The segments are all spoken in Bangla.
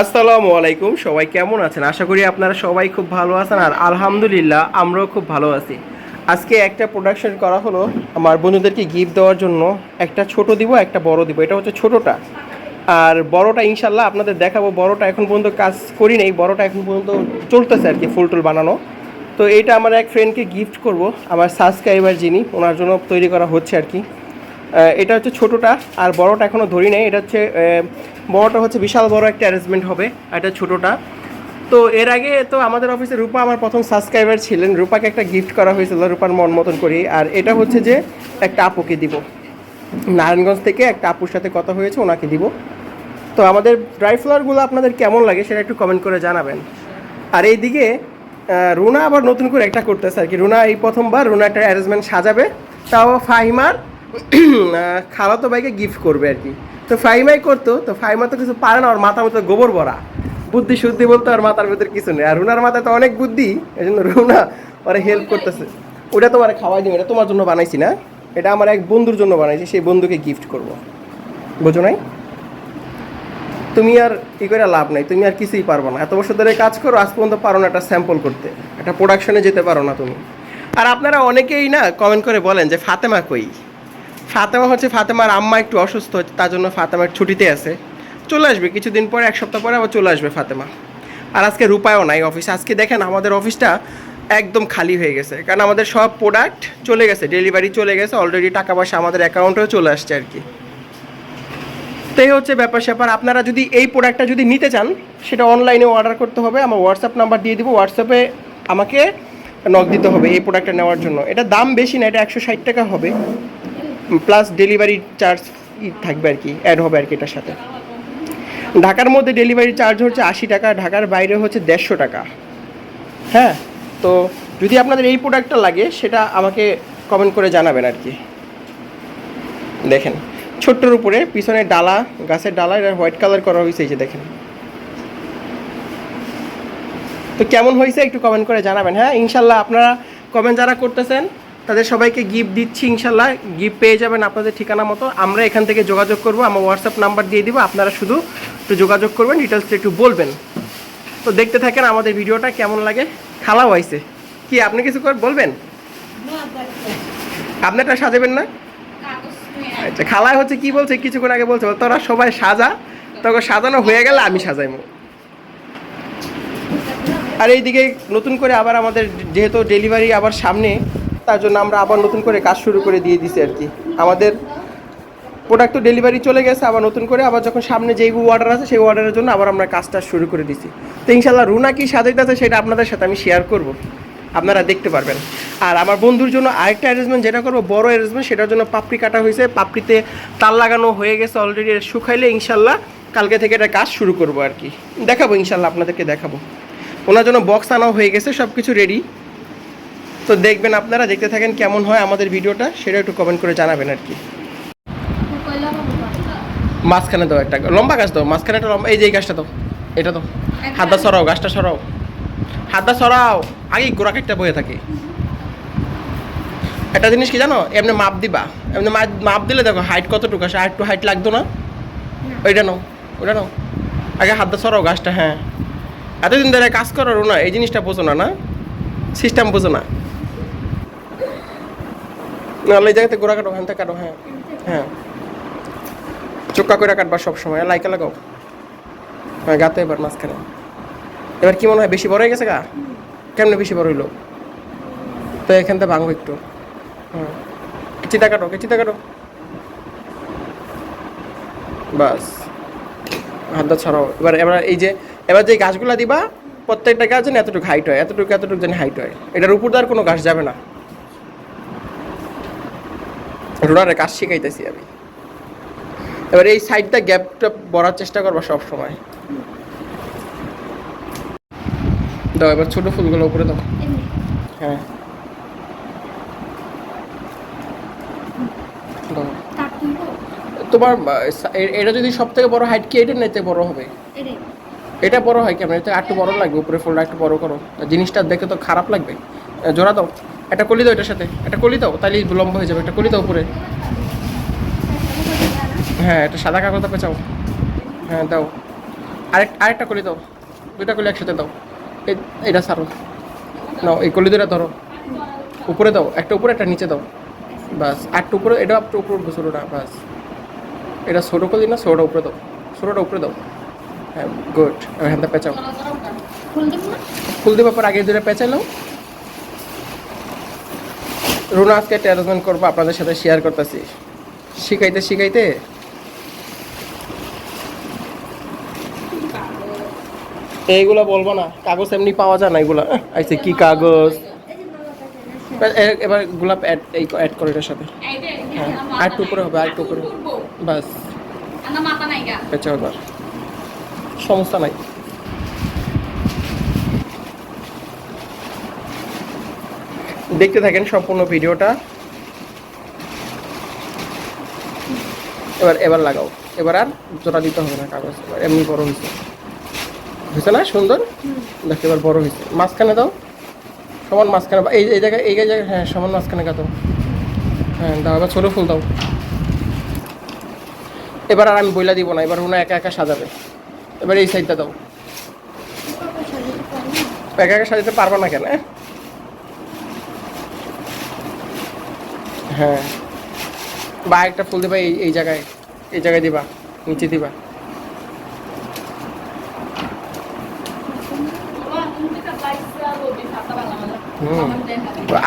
আসসালামু আলাইকুম, সবাই কেমন আছেন? আশা করি আপনারা সবাই খুব ভালো আছেন আর আলহামদুলিল্লাহ আমরাও খুব ভালো আছি। আজকে একটা প্রোডাকশন করা হলো, আমার বন্ধুদেরকে গিফট দেওয়ার জন্য। একটা ছোট দিব, একটা বড় দিব, এটা হচ্ছে ছোটটা। আর বড়টা ইনশাল্লাহ আপনাদের দেখাবো, বড়টা এখন পর্যন্ত কাজ করি নেই, বড়টা এখন পর্যন্ত চলতেছে আর কি, ফুল টুল বানানো। তো এটা আমার এক ফ্রেন্ডকে গিফট করব, আমার সাবস্ক্রাইবার যিনি, ওনার জন্য তৈরি করা হচ্ছে আর কি। এটা হচ্ছে ছোটোটা, আর বড়টা এখনও ধরি নাই, এটা হচ্ছে বড়টা হচ্ছে বিশাল বড় একটা অ্যারেঞ্জমেন্ট হবে এটা ছোটোটা। তো এর আগে তো আমাদের অফিসে রূপা আমার প্রথম সাবস্ক্রাইবার ছিলেন। রূপাকে একটা গিফট করা হয়েছিল রূপার মন মতন করি, আর এটা হচ্ছে যে একটা আপুকে দিব। নারায়ণগঞ্জ থেকে একটা আপুর সাথে কথা হয়েছে, ওনাকে দিব। তো আমাদের ড্রাই ফ্লাওয়ারগুলো আপনাদের কেমন লাগে সেটা একটু কমেন্ট করে জানাবেন। আর এইদিকে রুনা আবার নতুন করে একটা করতেছে আর কি। রুনা এই প্রথমবার রুনা একটা অ্যারেঞ্জমেন্ট সাজাবে। তাও ফাহিমার খালাতো ভাইকে গিফট করবে আর কি। তো ফাহিমাই করতো, তো ফাহিমা তো কিছু পারে না, ওর মাথার মতো গোবর ভরা। বুদ্ধি শুদ্ধি বলতে আর মাথার ভিতরে কিছু নেই। আর রুনার মাথায় তো অনেক বুদ্ধি এই জন্য রুনা ওরা হেল্প করতেছে। ওটা তোমার খাওয়াই দিবে, এটা তোমার জন্য বানাইছি না। এটা আমার এক বন্ধুর জন্য বানাইছি, সেই বন্ধুকে গিফট করব। বোঝো নাই? তুমি আর ই করে লাভ নাই, তুমি আর কিছুই পারব না। এত বছর ধরে কাজ করো, আজ পর্যন্ত পারো না একটা স্যাম্পল করতে। একটা প্রোডাকশনে যেতে পারো না তুমি। আর আপনারা অনেকেই না কমেন্ট করে বলেন যে ফাতেমা কই? ফাতেমা হচ্ছে ফাতেমার আম্মা একটু অসুস্থ হচ্ছে তার জন্য ফাতেমার ছুটিতে আছে। চলে আসবে, কিছুদিন পরে, এক সপ্তাহ পরে আবার চলে আসবে ফাতেমা। আর আজকে রূপায়ও নাই অফিস আজকে দেখেন আমাদের অফিসটা একদম খালি হয়ে গেছে। কারণ আমাদের সব প্রোডাক্ট চলে গেছে ডেলিভারি চলে গেছে অলরেডি টাকা পয়সা আমাদের অ্যাকাউন্টেও চলে আসছে আর কি। তো হচ্ছে ব্যাপার স্যাপার, আপনারা যদি এই প্রোডাক্টটা যদি নিতে চান, সেটা অনলাইনে অর্ডার করতে হবে, আমার হোয়াটসঅ্যাপ নাম্বার দিয়ে দিব হোয়াটসঅ্যাপে আমাকে নক দিতে হবে এই প্রোডাক্টটা নেওয়ার জন্য। এটা দাম বেশি না, এটা একশো ষাট টাকা হবে। প্লাস ডেলিভারি চার্জ থাকবে আর কি অ্যাড হবে আর কি এটার সাথে। ঢাকার মধ্যে ডেলিভারি চার্জ হচ্ছে আশি টাকা, ঢাকার বাইরে হচ্ছে দেড়শো টাকা। হ্যাঁ তো যদি আপনাদের এই প্রোডাক্টটা লাগে, সেটা আমাকে কমেন্ট করে জানাবেন আর কি। দেখেন, ছোট্টর উপরে, পিছনে ডালা, গাছের ডালা, এটা হোয়াইট কালার করা হয়েছে, এই যে দেখেন। তো কেমন হয়েছে একটু কমেন্ট করে জানাবেন হ্যাঁ? ইনশাল্লাহ আপনারা কমেন্ট যারা করতেছেন তাদের সবাইকে গিফট দিচ্ছি ইনশাল্লাহ। গিফট পেয়ে যাবেন আপনাদের ঠিকানা মতো। আমরা এখান থেকে যোগাযোগ করব, আমার হোয়াটসঅ্যাপ নাম্বার দিয়ে দিব, আপনারা শুধু একটু যোগাযোগ করবেন ডিটেলসটা একটু বলবেন। তো দেখতে থাকেন আমাদের ভিডিওটা কেমন লাগে। খালাও হয়েছে কি, আপনি কিছু করে বলবেন? আপনারটা সাজাবেন না? আচ্ছা খালায় হচ্ছে কি বলছে? কিছুক্ষণ আগে বলছে তোরা সবাই সাজা। তখন সাজানো হয়ে গেলে আমি সাজাইমু। আর এইদিকে নতুন করে আবার আমাদের যেহেতু ডেলিভারি আবার সামনে তার জন্য আমরা আবার নতুন করে কাজ শুরু করে দিয়ে দিছি আর কি। আমাদের প্রোডাক্ট তো ডেলিভারি চলে গেছে, আবার নতুন করে আবার যখন সামনে যেই অর্ডার আছে সেই অর্ডারের জন্য আবার আমরা কাজটা শুরু করে দিছি। তো ইনশাল্লাহ রুনা কি সাজাইতেছে সেটা আপনাদের সাথে আমি শেয়ার করব। আপনারা দেখতে পারবেন। আর আমার বন্ধুর জন্য আরেকটা অ্যারেঞ্জমেন্ট যেটা করব, বড় অ্যারেঞ্জমেন্ট সেটার জন্য পাপড়ি কাটা হয়েছে। পাপড়িতে তার লাগানো হয়ে গেছে অলরেডি শুকাইলে ইনশাল্লাহ কালকে থেকে এটা কাজ শুরু করব আর কি। দেখাবো ইনশাল্লাহ আপনাদেরকে দেখাবো। ওনার জন্য বক্স আনাও হয়ে গেছে সব কিছু রেডি তো দেখবেন আপনারা দেখতে থাকেন কেমন হয় আমাদের ভিডিওটা সেটা একটু কমেন্ট করে জানাবেন আর কি। মাঝখানে দাও একটা লম্বা গাছ দাও মাঝখানে একটা লম্বা এই যে এই গাছটা দাও এটা দাও। হাতটা সরাও গাছটা সরাও। হাতটা সরাও আগে গোড়া কাটটা বয়ে থাকে। একটা জিনিস কি জানো এমনি মাপ দিবা এমনি মাপ দিলে দেখো হাইট কতটুকু আসে আর একটু হাইট লাগতো না? ওইটা নাও ওইটা নাও। আগে হাতটা সরাও গাছটা হ্যাঁ। এতদিন ধরে কাজ করো না এই জিনিসটা বোঝো না না? সিস্টেম বোঝো না। নাহলে এই জায়গাতে গোড়া কাটো হ্যাঁ কাটো হ্যাঁ। হ্যাঁ চোক্কা করে কাটবা সবসময় লাইকা লাগাও। হ্যাঁ গাতে এবার মাঝখানে। এবার কি মনে হয়, বেশি বড় হয়ে গেছে গা? কেমনে বেশি বড় হইল? তো এখান থেকে ভাঙবো একটু। হ্যাঁ চিতা কাটো চিতা কাটো। বাস। হাতটা ছড়াও। এবার এবার এই যে, এবার যে গাছগুলা দিবা, প্রত্যেকটা গাছ যেন এতটুকু হাইট হয়, এতটুকু এতটুকু যেন হাইট হয়। এটার উপর আর কোনো গাছ যাবে না। রোনারে কাজ শিখাইতেছি আমি। এবার এই সাইডটা গ্যাপটা বড়ার চেষ্টা করবা সব সময় দাও, এবার ছোট ফুলগুলো উপরে দাও। হ্যাঁ। তোমার এটা যদি সব থেকে বড় হাইট কি এটা নিতে বড় হবে? এটা বড় হয় কেমন? এটা একটু বড় লাগবে, উপরে ফুলটা একটু বড় করো। জিনিসটা দেখে তো খারাপ লাগবে। জোড়া দাও। একটা কলি দাও এটার সাথে একটা কলি দাও তাহলে লম্বা হয়ে যাবে একটা কলি দাও উপরে হ্যাঁ একটা সাদা কাগজ পেঁচাও হ্যাঁ দাও আরেক আরেকটা কলি দাও দুইটা কলি একসাথে দাও এটা সারো নাও এই কলি দুটা ধরো উপরে দাও একটা উপরে একটা নিচে দাও বাস আরেকটা উপরে এটা একটু উপরে উঠবে ছোটোটা বাস এটা ছোটো কলি না ছোটোটা উপরে দাও ছোটোটা উপরে দাও হ্যাঁ গুড হ্যান্ডটা পেঁচাও ফুল দিব না ফুল দেওয়ার পর আগে দুটো পেঁচালো রুনা আজকে একটা অ্যারেঞ্জমেন্ট করব আপনাদের সাথে শেয়ার করতেছি। শিখাইতে শিখাইতে। এইগুলো বলব না কাগজ এমনি পাওয়া যায় না এগুলো। আইসে কি কাগজ? এবার গোলাপ অ্যাড এই অ্যাড করে এটার সাথে। হ্যাঁ আর উপরে হবে আর উপরে। বাস। পেঁচা সমস্যা নাই। দেখতে থাকেন সম্পূর্ণ ভিডিওটা। এবার এবার লাগাও। এবার আর জোড়া দিতে হবে না কাগজ এবার এমনি বড় হয়েছে। হয়েছে না? সুন্দর? দেখো এবার বড় হয়েছে। মাঝখানে দাও। সমান মাঝখানে বা- এই এই জায়গায় এই জায়গায় হ্যাঁ সমান মাঝখানে গাতো হ্যাঁ দাও এবার ছোটো ফুল দাও। এবার আর আমি বইলা দিব না এবার ওনা একা একা সাজাবে। এবার এই সাইডটা দাও। একা একা সাজাতে পারবা না? কেন এ? হ্যাঁ। বা একটা ফুল দিবা এই এই জায়গায় এই জায়গায় দিবা নিচে দিবা। হুম।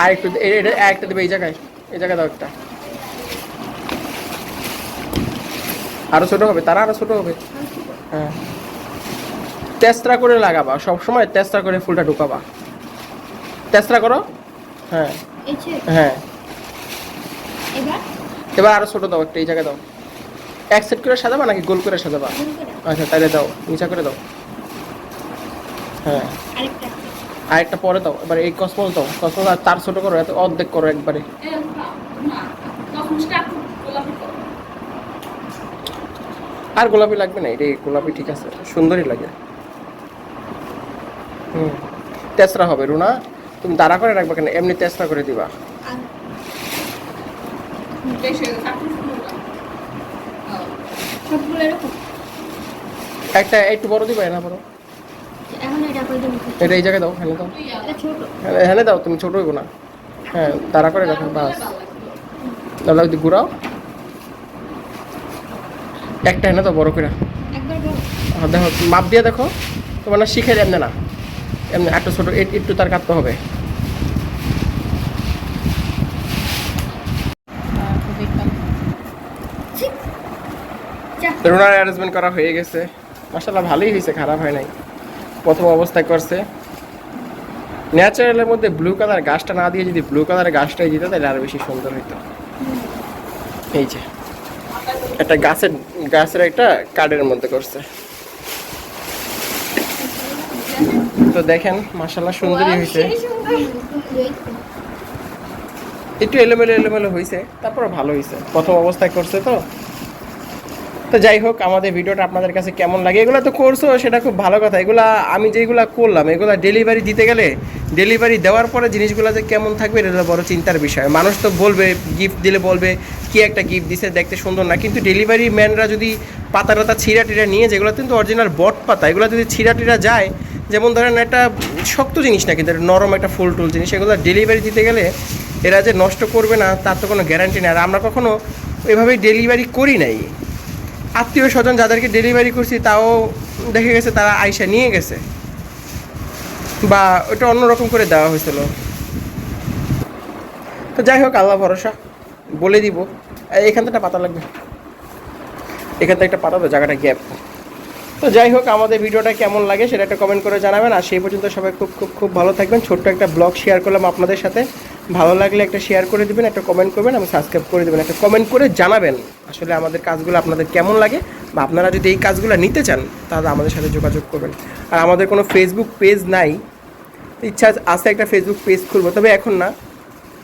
আর একটু এটা একটা দেবে এই জায়গায় এই জায়গায় দাও একটা। আরও ছোট হবে তারা আরও ছোট হবে। হ্যাঁ। তেস্ত্রা করে লাগাবা সব সময় তেস্ত্রা করে ফুলটা ঢুকাবা। তেস্ত্রা করো? হ্যাঁ। হ্যাঁ। এবার? আরও ছোট দাও একটা এই জায়গায় দাও। এক সেট করে সাজাবা নাকি গোল করে সাজাবা? আচ্ছা তাহলে দাও নিচা করে দাও। হ্যাঁ। আরেকটা। পরে দাও এবার এই কসমল দাও। কসমল আর তার ছোট করো এত অর্ধেক করো একবারে। আর গোলাপি লাগবে না এটাই গোলাপি ঠিক আছে সুন্দরই লাগে। হুম তেসরা হবে রুনা তুমি দাঁড়া করে রাখবে কেন? এমনি তেসরা করে দিবা। একটা একটু বড় দিবা না বড়। এটা এই জায়গায় দাও হ্যাঁ দাও। হ্যাঁ হ্যাঁ দাও, তুমি ছোট হইব না। হ্যাঁ দাঁড়া করে রাখো, বাস। দাদা যদি ঘুরাও। একটা হ্যাঁ দাও, বড় করে। আর দেখো, মাপ দিয়ে দেখো। তোমার না শিখে এমনি না এমনি, একটা ছোটো একটু তার কাটতে হবে ঠিক যা রুনার অ্যারেঞ্জমেন্ট করা হয়ে গেছে। মাসাল্লাহ ভালোই হয়েছে খারাপ হয় নাই। প্রথম অবস্থায় করছে। ন্যাচারালের মধ্যে ব্লু কালার গাছটা না দিয়ে যদি ব্লু কালারের গাছটাই দিত তাহলে আরও বেশি সুন্দর হইতো। এই যে একটা গাছের গাছের একটা কার্ডের মধ্যে করছে। তো দেখেন মাসাল্লাহ সুন্দরই হয়েছে। একটু এলোমেলো এলোমেলো হয়েছে তারপরে ভালো হয়েছে প্রথম অবস্থায় করছে তো। তো যাই হোক, আমাদের ভিডিওটা আপনাদের কাছে কেমন লাগে? এগুলো তো করছ, সেটা খুব ভালো কথা। এগুলা আমি যেগুলো করলাম, এগুলো ডেলিভারি দিতে গেলে ডেলিভারি দেওয়ার পরে জিনিসগুলো যে কেমন থাকবে, এটা বড় চিন্তার বিষয়। মানুষ তো বলবে গিফট দিলে বলবে, কি একটা গিফট দিছে, দেখতে সুন্দর না। কিন্তু ডেলিভারি ম্যানরা যদি পাতা টাতা ছিঁড়া টিরা নিয়ে যেগুলো কিন্তু অরিজিনাল বট পাতা। এগুলো যদি ছিঁড়া টিরা যায়, যেমন ধরেন একটা শক্ত জিনিস না, কিন্তু নরম একটা ফুল টুল জিনিস, এগুলো ডেলিভারি দিতে গেলে এরা যে নষ্ট করবে না, তার তো কোনো গ্যারান্টি নেই। আর আমরা কখনো এভাবেই ডেলিভারি করি নাই। আত্মীয় স্বজন যাদেরকে ডেলিভারি করছি, তাও দেখে গেছে তারা আইসা নিয়ে গেছে। বা ওটা অন্যরকম করে দেওয়া হয়েছিল। তো যাই হোক, আল্লাহ ভরসা। বলে দিব। এখান থেকে পাতা লাগবে। এখান থেকে একটা পাতা তো জায়গাটা গ্যাপ তো যাই হোক, আমাদের ভিডিওটা কেমন লাগে সেটা একটা কমেন্ট করে জানাবেন। আর সেই পর্যন্ত সবাই খুব খুব খুব ভালো থাকবেন। ছোট্ট একটা ব্লগ শেয়ার করলাম আপনাদের সাথে। ভালো লাগলে একটা শেয়ার করে দিবেন, একটা কমেন্ট করবেন, আমি সাবস্ক্রাইব করে দেবেন, একটা কমেন্ট করে জানাবেন আসলে আমাদের কাজগুলো আপনাদের কেমন লাগে বা আপনারা যদি এই কাজগুলো নিতে চান, তাহলে আমাদের সাথে যোগাযোগ করবেন। আর আমাদের কোনো ফেসবুক পেজ নাই, ইচ্ছা আছে একটা ফেসবুক পেজ খুলবো, তবে এখন না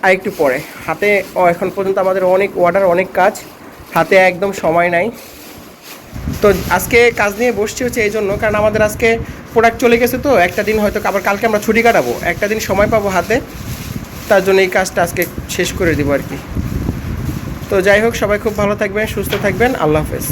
আর একটু পরে। হাতে এখন পর্যন্ত আমাদের অনেক অর্ডার অনেক কাজ, হাতে একদম সময় নাই। তো আজকে কাজ নিয়ে বসছি হচ্ছে এই জন্য, কারণ আমাদের আজকে প্রোডাক্ট চলে গেছে তো, একটা দিন হয়তো আবার কালকে আমরা ছুটি কাটাবো, একটা দিন সময় পাবো হাতে। তার জন্য এই কাজটা আজকে শেষ করে দিব আর কি। তো যাই হোক, সবাই খুব ভালো থাকবেন, সুস্থ থাকবেন, আল্লাহ হাফেজ।